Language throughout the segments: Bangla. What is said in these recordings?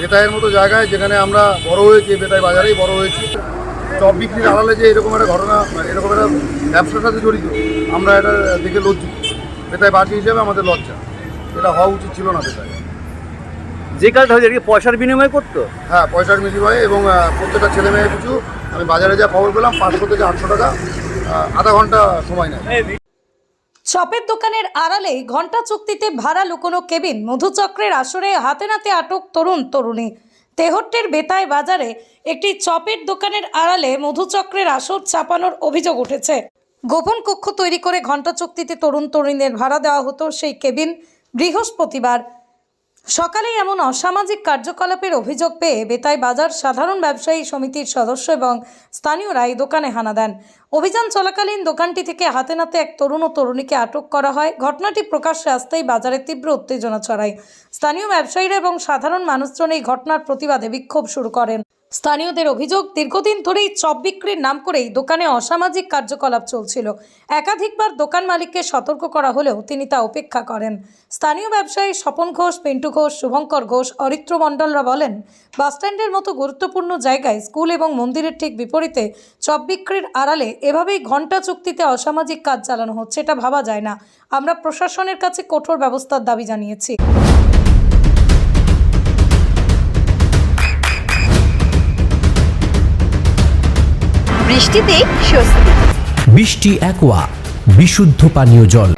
বেতায়ের মতো জায়গায় যেখানে আমরা বড় হয়েছি বেতায় বাজারেই বড় হয়েছি। চপ বিক্রির আড়ালে যে এরকম একটা ঘটনা এরকম একটা ব্যবসার সাথে জড়িত আমরা এটা দেখে লজ্জিত। বেতায় বাসী হিসেবে আমাদের লজ্জা। এটা হওয়া উচিত ছিল না বেতায়। যে কাজটা হয়েছে পয়সার বিনিময় করতো? হ্যাঁ পয়সার বিনিময়ে এবং প্রত্যেকটা ছেলে মেয়ে পিছু আমি বাজারে যা খবর পেলাম পাঁচশো থেকে আটশো টাকা আধা ঘণ্টা সময় নেয়। চপের দোকানের আড়ালে ঘণ্টা চুক্তিতে ভাড়া লুকোনো কেবিন মধুচক্রের আসরে হাতে নাতে আটক তরুণ তরুণী। তেহট্টের বেতায় বাজারে একটি চপের দোকানের আড়ালে মধুচক্রের আসর চাপানোর অভিযোগ উঠেছে। গোপন কক্ষ তৈরি করে ঘণ্টা চুক্তিতে তরুণ তরুণীদের ভাড়া দেওয়া হতো সেই কেবিন বৃহস্পতিবার। সকালে এমন অসামাজিক কার্যকলাপের অভিযোগ পেয়ে বেতাই বাজার সাধারণ ব্যবসায়ী সমিতির সদস্য এবং স্থানীয়রা এই দোকানে হানা দেন। অভিযান চলাকালীন দোকানটি থেকে হাতে নাতে এক তরুণ ও তরুণীকে আটক করা হয়। ঘটনাটি প্রকাশ্যে আসতেই বাজারে তীব্র উত্তেজনা ছড়ায়। স্থানীয় ব্যবসায়ীরা এবং সাধারণ মানুষজন এই ঘটনার প্রতিবাদে বিক্ষোভ শুরু করেন। স্থানীয়দের অভিযোগ, দীর্ঘদিন ধরেই চপ বিক্রির নাম করেই দোকানে অসামাজিক কার্যকলাপ চলছিল। একাধিকবার দোকান মালিককে সতর্ক করা হলেও তিনি তা উপেক্ষা করেন। স্থানীয় ব্যবসায়ী স্বপন ঘোষ, পিন্টু ঘোষ, শুভঙ্কর ঘোষ, অরিত্র মণ্ডলরা বলেন, বাসস্ট্যান্ডের মতো গুরুত্বপূর্ণ জায়গায় স্কুল এবং মন্দিরের ঠিক বিপরীতে চপ বিক্রির আড়ালে এভাবেই ঘণ্টা চুক্তিতে অসামাজিক কাজ চালানো হচ্ছে, এটা ভাবা যায় না। আমরা প্রশাসনের কাছে কঠোর ব্যবস্থার দাবি জানিয়েছি। বৃষ্টিতে স্বস্তি। বৃষ্টি অ্যাকোয়া বিশুদ্ধ পানীয় জল।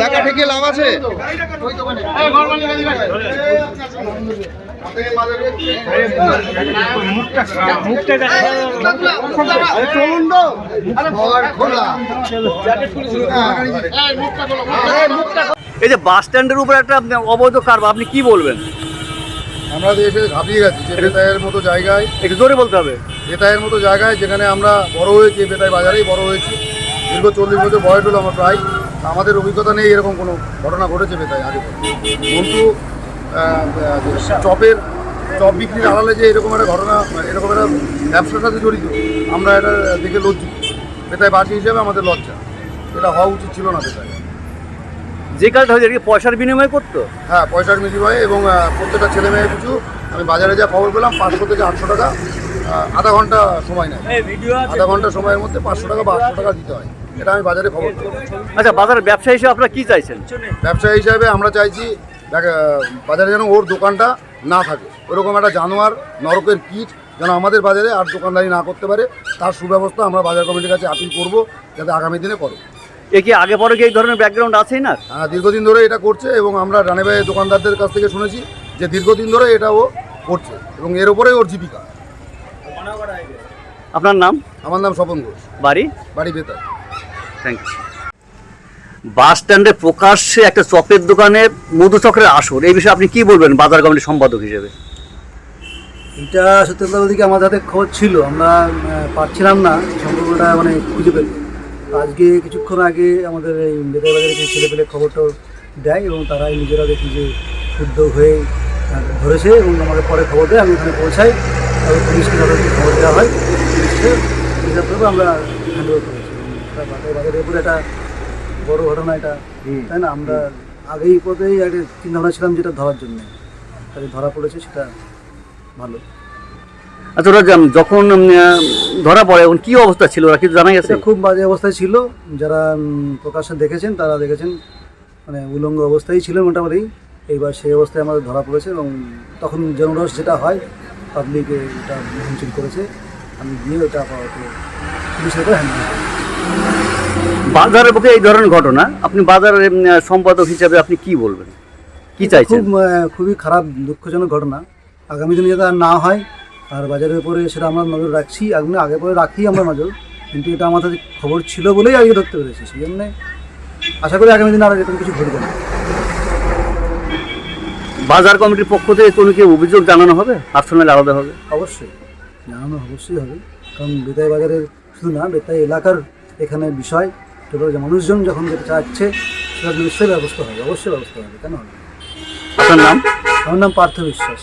একা থেকে লাভ আছে এই যে বাস স্ট্যান্ডের উপর একটা অবৈধ কারবার আপনি কি বলবেন? আমরা এসে ঘাবড়িয়ে গেছি যে বেতায়ের মতো জায়গায় একটু জোরে বলতে হবে। বেতায়ের মতো জায়গায় যেখানে আমরা বড় হয়েছি বেতায় বাজারেই বড় হয়েছি। দীর্ঘ চল্লিশ বছর বয়স হলো আমার প্রায়। আমাদের অভিজ্ঞতা নেই এরকম কোনো ঘটনা ঘটেছে বেতায় আগে। কিন্তু চপের চপ বিক্রির আড়ালে যে এরকম একটা ঘটনা এরকম একটা ব্যবসার সাথে জড়িত আমরা এটা দেখে লজ্জিত। বেতায় বাসী হিসেবে আমাদের লজ্জা। এটা হওয়া উচিত ছিল না বেতায়। যে কাজটা হয়েছে এটা কি পয়সার বিনিময় করতো? হ্যাঁ পয়সার বিনিময়ে এবং প্রত্যেকটা ছেলে মেয়ে কিছু। আমি বাজারে যা খবর পেলাম পাঁচশো থেকে আটশো টাকা আধা ঘণ্টা সময় নেয়। আধা ঘণ্টা সময়ের মধ্যে পাঁচশো টাকা বা আটশো টাকা দিতে হয়। এটা আমি বাজারে খবর আচ্ছা বাজারের ব্যবসা হিসেবে আপনারা কি চাইছেন? ব্যবসা হিসাবে আমরা চাইছি দেখ, বাজারে যেন ওর দোকানটা না থাকে। ওরকম একটা জানোয়ার নরকের কীট যেন আমাদের বাজারে আর দোকানদারি না করতে পারে তার সুব্যবস্থা আমরা বাজার কমিটির কাছে আপিল করব যাতে আগামী দিনে করে। এ কি আগে পরে কি এই ধরনের ব্যাকগ্রাউন্ড আছেই না? আহ, দীর্ঘদিন ধরে এটা করছে এবং আমরা রানেবাই দোকানদারদের কাছ থেকে শুনেছি যে দীর্ঘদিন ধরে এটা ও করছে এবং এর উপরেই ওর জীবিকা। আপনার নাম? আমার নাম স্বপন ঘোষ। বাড়ি? বাড়ি বেতার। থ্যাংক ইউ বাস স্ট্যান্ডে প্রকাশ্যে একটা চপের দোকানে মধুচক্রের আসর। এই বিষয়ে আপনি কি বলবেন বাজার কমিটির সম্পাদক হিসেবে? এটা সত্যি কথা বলতে কি আমাদের হাতে খবর ছিল আমরা আহ, পাচ্ছিলাম না সম্পর্কটা মানে খুঁজে পেল আজকে কিছুক্ষণ আগে আমাদের এই বেতার বাজারে কিছু ছেলে পেলে খবরটা দেয় এবং তারাই নিজেরা দেখি যে শুদ্ধ হয়ে ধরেছে এবং আমাকে পরে খবর দেয় আমি ওখানে পৌঁছাই। তারপর পুলিশকে তাদেরকে খবর দেওয়া হয়। পুলিশকে হিসাব করে আমরা হ্যান্ড ওভার করেছি বাজারের উপরে একটা বড় ঘটনা এটা তাই না? আমরা আগেই পথেই একটা চিন্তাভাবনা ছিলাম যেটা ধরার জন্য। তাই ধরা পড়েছে সেটা ভালো। আচ্ছা ওরা যখন- ধরা পড়ে এখন কি অবস্থা ছিল? ওরা কিছু জানা গেছে? খুব বাজে অবস্থায় ছিল। যারা প্রকাশ্যে দেখেছেন তারা দেখেছেন মানে উলঙ্গ অবস্থায় ছিল মোটামুটি। এইবার সেই অবস্থায় আমাদের ধরা পড়েছে এবং তখন জনরস যেটা হয় পাবলিক এটা মিছিল করেছে। আমি গিয়ে ওটা আপাতত পুলিশের বাজারের পক্ষে এই ধরনের ঘটনা আপনি বাজারের সম্পাদক হিসাবে আপনি কি বলবেন? কি চাইছেন? খুব খুবই খারাপ দুঃখজনক ঘটনা। আগামী দিনে যাতে আর না হয় আর বাজারের উপরে সেটা আমরা নজর রাখছি আগে আগে পরে রাখি আমরা নজর। কিন্তু এটা আমাদের খবর ছিল বলেই আগে ধরতে পেরেছি সেই জন্যে আশা করি আগামী দিন আর এরকম কিছু ঘটবে না। বাজার কমিটির পক্ষ থেকে কোনো কি অভিযোগ জানানো হবে? পার্সোনাল আলাদা হবে। অবশ্যই জানানো অবশ্যই হবে। কারণ বেতাই বাজারের শুধু না বেতাই এলাকার এখানে বিষয় টোটাল যে মানুষজন যখন যেতে চাচ্ছে সেটা নিশ্চয়ই ব্যবস্থা হবে অবশ্যই ব্যবস্থা হবে কেন হবে? আপনার নাম? আমার নাম পার্থ বিশ্বাস।